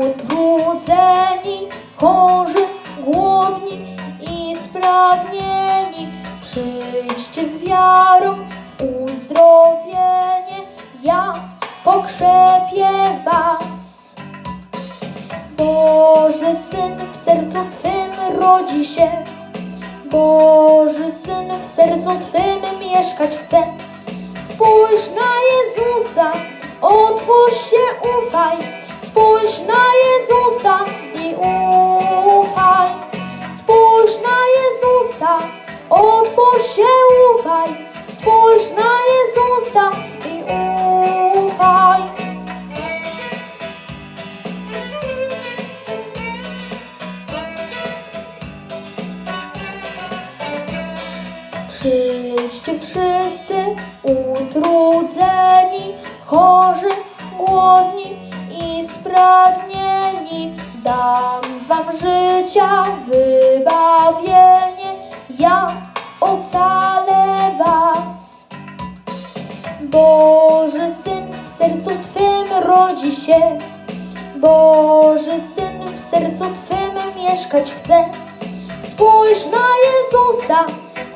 utrudzeni, chorzy, głodni i spragnieni. Przyjdźcie z wiarą w uzdrowienie, ja pokrzepię was. Boży Syn w sercu Twym rodzi się, Boży Syn w sercu Twym mieszkać chce. Spójrz na Jezusa, otwórz się, ufaj. Spójrz na Jezusa i ufaj. Spójrz na Jezusa, otwórz się, ufaj. Spójrz na Jezusa i ufaj. Przyjdźcie wszyscy utrudzeni, chorzy, głodni i spragnieni. Dam wam życia wybawienie, ja ocalę was. Boży Syn w sercu Twym rodzi się, Boży Syn w sercu Twym mieszkać chce. Spójrz na Jezusa,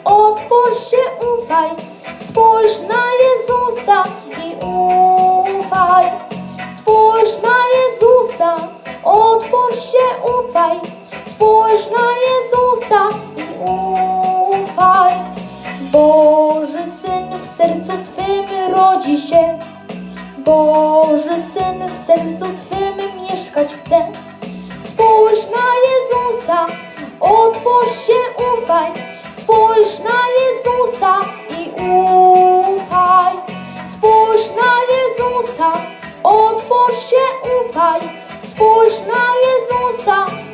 otwórz się, ufaj. Spójrz na Jezusa ufaj. Spójrz na Jezusa i ufaj. Boży Syn w sercu Twym rodzi się. Boży Syn w sercu Twym mieszkać chce. Spójrz na Jezusa, otwórz się, ufaj. Spójrz na Jezusa i ufaj. Spójrz na Jezusa, otwórz się, ufaj. Spójrz na Jezusa